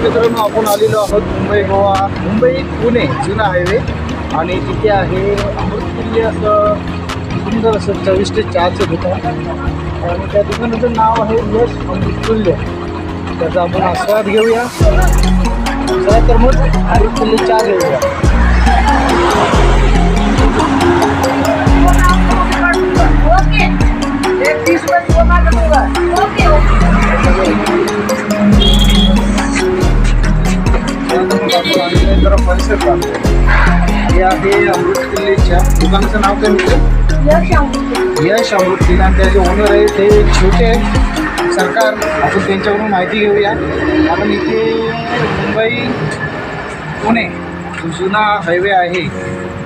मित्रांनो आपण आलेलो आहोत मुंबई गोवा मुंबई पुणे जुना हायवे. आणि तिथे आहे अमृततुल्य असं सुंदर असं चविष्ट चहाचं दुकान. आणि त्या दुकानाचं नाव आहे यश अमृततुल्य त्याचा आपण आस्वाद घेऊया. चला तर मग अमृततुल्य चहा घेऊया. जरा परिसर हे आहे अमृततुल्यच्या दुकानाचं नाव काय म्हटलं? यश अमृत आणि त्याचे ओनर आहे ते छोटे आहेत सरकार. आपण त्यांच्याकडून माहिती घेऊया. आपण इथे मुंबई पुणे जुना हायवे आहे.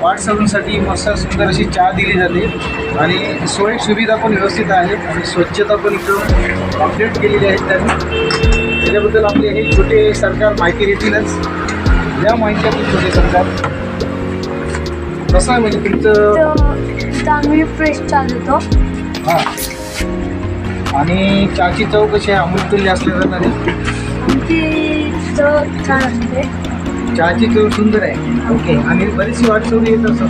वाटसरूंसाठी मस्त सुंदर अशी चहा दिली जाते. आणि सोयी सुविधा पण व्यवस्थित आहेत. आणि स्वच्छता पण इथं अपडेट केलेली आहेत त्यांनी. त्याच्याबद्दल आपले हे छोटे सरकार माहिती देतीलच या माहिती आपण छोटे सरकार कसं आहे म्हणजे तुमचं? तिथं आम्ही फ्रेश चालवतो हां. आणि चहाची चव कशी आहे? अमृततुल्य असल्या जाणारी आमची चव छान असते. चहाची चव सुंदर आहे. ओके. आणि बरीचशी वाटसवली येत असतात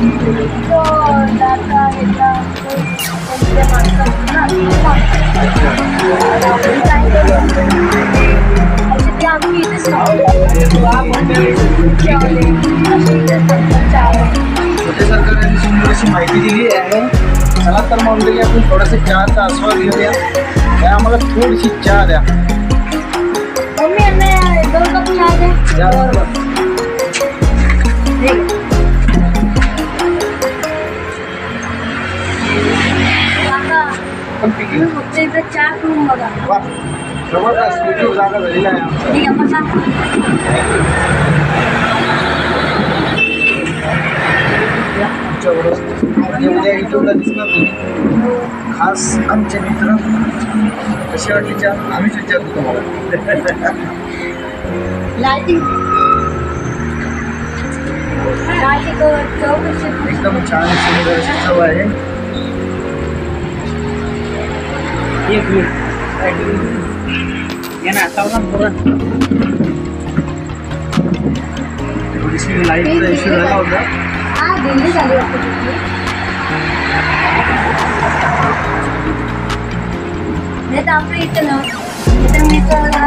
सरकारने सुंदर अशी माहिती दिली आहे चला तर मंडळी आपण थोडासा चहाचा आस्वाद घेऊया काय आम्हाला थोडीशी चहा द्या फक्त इथं बघा ज़बरदस्त YouTube जागा झालेला आहे आमचा ठीक आहे आमच्याबरोबर आणि उद्या युट्यूबला दिसणार तुम्ही खास आमचे मित्र कशी वाटली चहा आम्हीच विचारतो तुम्हाला एकदम छान सुंदर अशी चव आहे एक मिनिट. ये ना आता थोडीशी लाईटचा इश्यू झाला होता नाही तर आपल्या इथे ना मी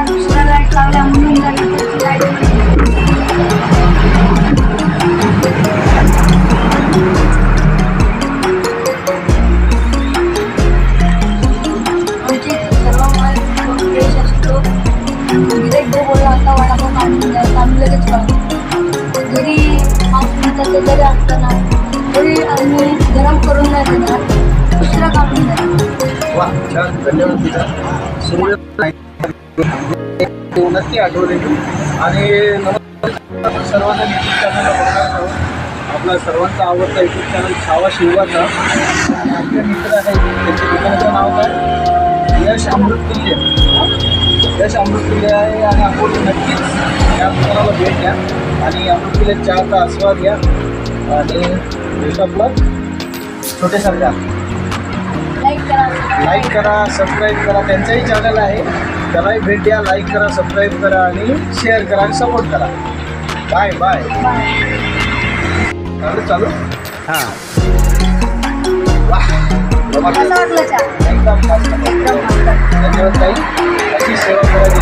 दुसरा लाइट लावला म्हणून लाइट वगैरे असताना तरी आम्ही गरम करून नाही देणार. दुसरं काढून धन्यवाद तुझा. सूर्य हो, नक्की आठवले आणि सर्वांना युट्यूब चॅनल आपला सर्वांचा आवडता युट्यूब चॅनल छावा शिवाचा आपले मित्र आहे त्याच्या दुकानाचं नाव काय? यश अमृत किल्ले यश अमृत किल्ले आहे आणि आपण नक्कीच या दुकानाला भेट द्या. आणि अमृततुल्य चहाचा आस्वाद घ्या. आणि आपलं छोटे सरकार लाईक करा. लाईक करा सबस्क्राईब करा. त्यांचाही चॅनल आहे. त्यालाही भेट द्या. लाईक करा सबस्क्राईब करा आणि शेअर करा आणि सपोर्ट करा. बाय बाय चालू चालू? हां. एकदम मस्त. एकदम मस्त. धन्यवाद ताई. अशी सेवा करायची